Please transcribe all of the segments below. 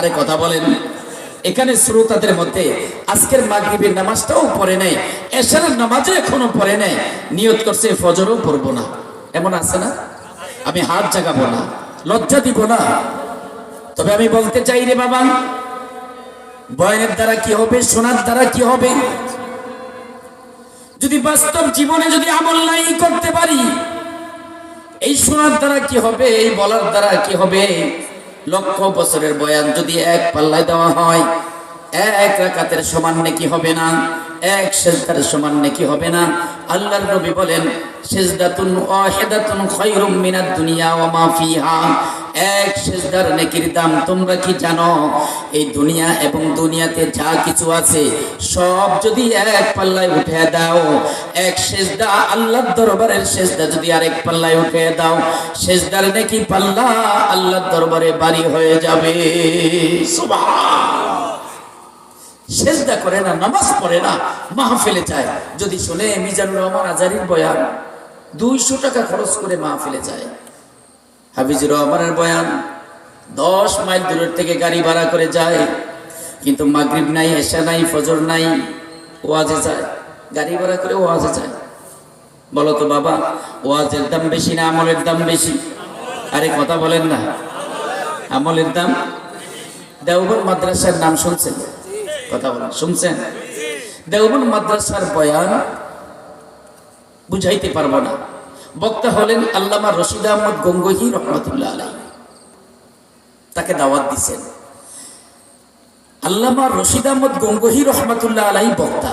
আরে কথা বলেন। এখানে শ্রোতাদের মধ্যে আজকের মাগরিবের নামাজটাও পড়ে নেয় এশারের নামাজও এখনও পড়ে নেয় নিয়ত করছে ফজরও পড়ব না। এমন আছে না? আমি হাত জাগাবো না, লজ্জা দিব না। তবে আমি বলতে চাই রে বাবা, বয়নের দ্বারা কি হবে, শোনার দ্বারা কি হবে? যদি বাস্তব জীবনে যদি আমল নাই করতে পারি, এই শোনার দ্বারা কি হবে, এই বলার দ্বারা কি হবে? লক্ষ বছরের বয়ান যদি এক পাল্লায় দেওয়া হয়, এক রাকাতের সমান নাকি হবে না, এক সেজদার সমান নাকি হবে না। আল্লাহর নবী বলেন, সেজদাতুন ওয়াহিদাতুন খায়রুম মিনাদ দুনিয়া ওয়া মা ফিহা। এক সেজদার নেকির দাম তোমরা কি জানো? এই দুনিয়া এবং দুনিয়াতে যা কিছু আছে, সব যদি এক পাল্লায় উঠে দাও, এক সেজদা আল্লাহর দরবারের সেজদা যদি আরেক পাল্লায় উঠে দাও, সেজদার নেকি পাল্লা আল্লাহর দরবারে বাড়ি হয়ে যাবে। সেজদা করে না, নামাজ পড়ে না, মাহফিলে যায়। যদি শুনে মিজানুর রহমান আজারির বয়ান, দুইশো টাকা খরচ করে মাহফিলে যায়। হাফিজুর রহমানের বয়ান, দশ মাইল দূরের থেকে গাড়ি ভাড়া করে যায়, কিন্তু মাগরিব নাই, এশা নাই, ফজর নাই, ওয়াজে যায়। গাড়ি ভাড়া করে ওয়াজে যায়। বলো তো বাবা, ওয়াজের দাম বেশি না আমলের দাম বেশি? আরে কথা বলেন না। আমলের দাম? দেওবন মাদ্রাসার নাম শুনছেন? কথা বলেন, শুনছেন? দেওবন মাদ্রাসার বয়ান, বুঝাইতে পারব না। বক্তা হলেন আল্লামা রশিদ আহমদ গঙ্গোহী রহমতুল্লাহ আলাই তাকে দাওয়াত দিছেন। আল্লামা রশিদ আহমদ গঙ্গোহী রহমতুল্লাহ আলাই বক্তা।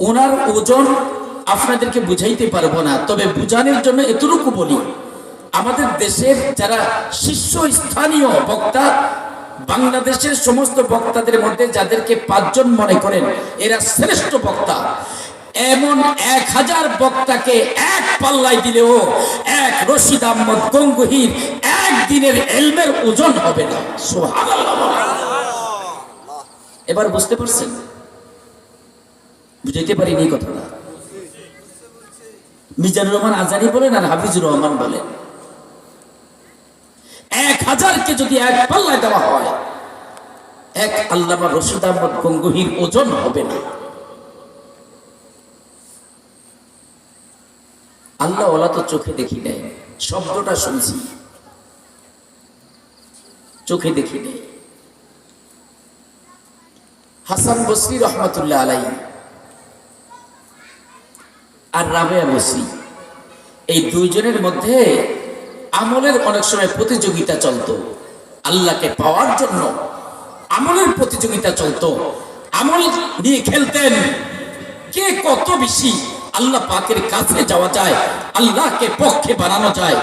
ওনার ওজন আপনাদেরকে বুঝাইতে পারব না, তবে বুঝানোর জন্য এতটুকু বলি, আমাদের দেশের যারা শীর্ষ স্থানীয় বক্তা, বাংলাদেশের সমস্ত বক্তাদের মধ্যে যাদেরকে পাঁচজন মনে করেন, এরা শ্রেষ্ঠ বক্তা। এমন এক হাজার বক্তাকে এক পাল্লায় দিলেও এক রশিদ আহমদ গঙ্গুহির একদিনের এলমের ওজন হবে না। এবার বুঝতে পারছেন? বুঝাইতে পারিনি কথাটা। মিজানুর রহমান আজারি বলেন আর হাফিজুর রহমান বলেন। এক হাজারকে যদি এক পাল্লায় দেওয়া হয়, এক আল্লামা রশিদ আহমদ গঙ্গুহির ওজন হবে না। আল্লাহ ওলা তো চোখে দেখি নেই, শব্দটা শুনছি। চোখে দেখি নেই। হাসান বসরি রহমতুল্লাহ আলাই। আর রাবেয়া বসরি। এই দুইজনের মধ্যে আমলের অনেক সময় প্রতিযোগিতা চলতো। আল্লাহকে পাওয়ার জন্য আমলের প্রতিযোগিতা চলতো। আমল নিয়ে খেলতেন। কে কত বেশি আল্লাহ পাকের কাছে যাওয়া যায়, আল্লাহকে পক্ষে বানানো যায়,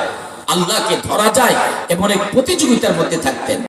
আল্লাহকে ধরা যায়, এমন এক প্রতিযোগিতার মধ্যে থাকতেন।